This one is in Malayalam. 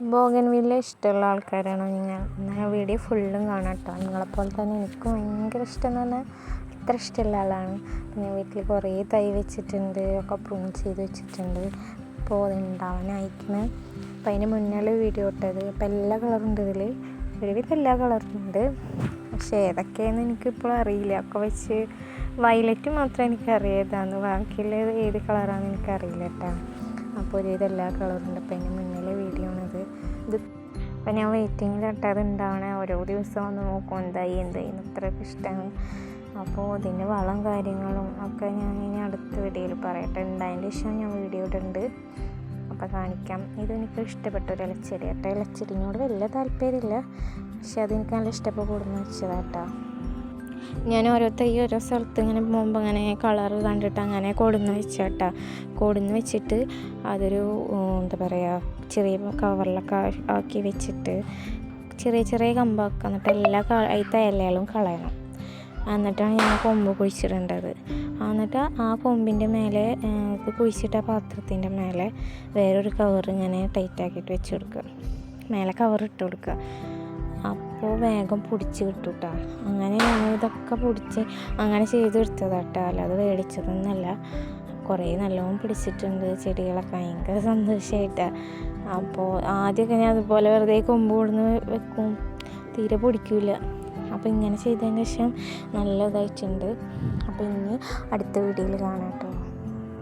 ബോഗൻവില്ല ഇഷ്ടമുള്ള ആൾക്കാരാണ് നിങ്ങൾ. എന്നാൽ വീഡിയോ ഫുള്ളും കാണാം കേട്ടോ. നിങ്ങളെപ്പോലെ തന്നെ എനിക്കും ഭയങ്കര ഇഷ്ടം എന്ന് പറഞ്ഞാൽ അത്ര ഇഷ്ടമുള്ള ആളാണ്. പിന്നെ വീട്ടിൽ കുറേ തൈ വെച്ചിട്ടുണ്ട് ഒക്കെ പ്രൂൺ ചെയ്ത് വെച്ചിട്ടുണ്ട്. അപ്പോൾ അത് ഉണ്ടാവാനായിരിക്കണ്. അപ്പോൾ അതിന് മുന്നേ വീഡിയോ ഇട്ടത്. അപ്പോൾ എല്ലാ കളറും ഉണ്ട് ഇതിൽ ഒരുവിധം എല്ലാ കളറും ഉണ്ട്. പക്ഷേ ഏതൊക്കെയാണെന്ന് എനിക്കിപ്പോൾ അറിയില്ല. ഒക്കെ വെച്ച് വയലറ്റ് മാത്രം എനിക്കറിയാതാണ് ബാക്കിയുള്ളത് ഏത് കളറാണെന്ന് എനിക്കറിയില്ല കേട്ടോ. അപ്പോൾ ഒരു എല്ലാ കളറും ഉണ്ട്. അപ്പോൾ അതിന് മുന്നിലെ വീഡിയോ ആണിത്. ഇത് അപ്പം ഞാൻ വെയിറ്റിങ്ങിലിട്ട് അത് ഓരോ ദിവസം ഒന്ന് നോക്കും എന്തായി എന്തായി അത്രയൊക്കെ ഇഷ്ടമാണ്. അപ്പോൾ ഇതിന്റെ വളം കാര്യങ്ങളും ഒക്കെ ഞാൻ ഇനി അടുത്ത വീഡിയോയിൽ പറയട്ടെ. ഉണ്ടായതിന്റെ ശേഷം ഞാൻ വീഡിയോ ഇടുന്നുണ്ട് അപ്പോൾ കാണിക്കാം. ഇതെനിക്ക് ഇഷ്ടപ്പെട്ട ഒരു ഇലച്ചെടി. കേട്ടോ ഇലച്ചെടിനോട് വലിയ താല്പര്യമില്ല. പക്ഷെ അതെനിക്ക് നല്ല ഇഷ്ടപ്പെട്ട് കൂടുന്ന വെച്ചതാട്ടോ ഞാൻ ഓരോ തൈ ഓരോ സ്ഥലത്ത് ഇങ്ങനെ പോകുമ്പോൾ അങ്ങനെ കളർ കണ്ടിട്ട് അങ്ങനെ കൊടുന്ന് വെച്ചാട്ടാ. കൊടുന്ന് വെച്ചിട്ട് അതൊരു എന്താ പറയുക ചെറിയ കവറിലൊക്കെ ആക്കി വെച്ചിട്ട് ചെറിയ ചെറിയ കമ്പാക്കുക എന്നിട്ട് എല്ലാ അതിലത്തെ ഇലകളും കളയണം. എന്നിട്ടാണ് ഞാൻ കൊമ്പ് കുഴിച്ചിടേണ്ടത്. എന്നിട്ട് ആ കൊമ്പിന്റെ മേലെ കുഴിച്ചിട്ട പാത്രത്തിന്റെ മേലെ വേറൊരു കവർ ഇങ്ങനെ ടൈറ്റാക്കിയിട്ട് വെച്ച് കൊടുക്കുക. മേലെ കവർ ഇട്ട് കൊടുക്കുക. അപ്പോൾ വേഗം പൊടിച്ച് കിട്ടും കേട്ടോ അങ്ങനെ ഞാൻ ഇതൊക്കെ പൊടിച്ച് അങ്ങനെ ചെയ്തെടുത്തതാട്ടോ അല്ലാതെ മേടിച്ചതൊന്നുമല്ല കുറേ നല്ലോണം പിടിച്ചിട്ടുണ്ട് ചെടികളൊക്കെ. ഭയങ്കര സന്തോഷമായിട്ടാണ് അപ്പോൾ ആദ്യമൊക്കെ ഞാൻ അതുപോലെ വെറുതെ കൊമ്പ് കൊടുന്ന് വെക്കും. തീരെ പൊടിക്കില്ല അപ്പോൾ ഇങ്ങനെ ചെയ്തതിന് ശേഷം നല്ല ഇതായിട്ടുണ്ട്. അപ്പോൾ ഇനി അടുത്ത വീഡിയോയിൽ കാണാം കേട്ടോ.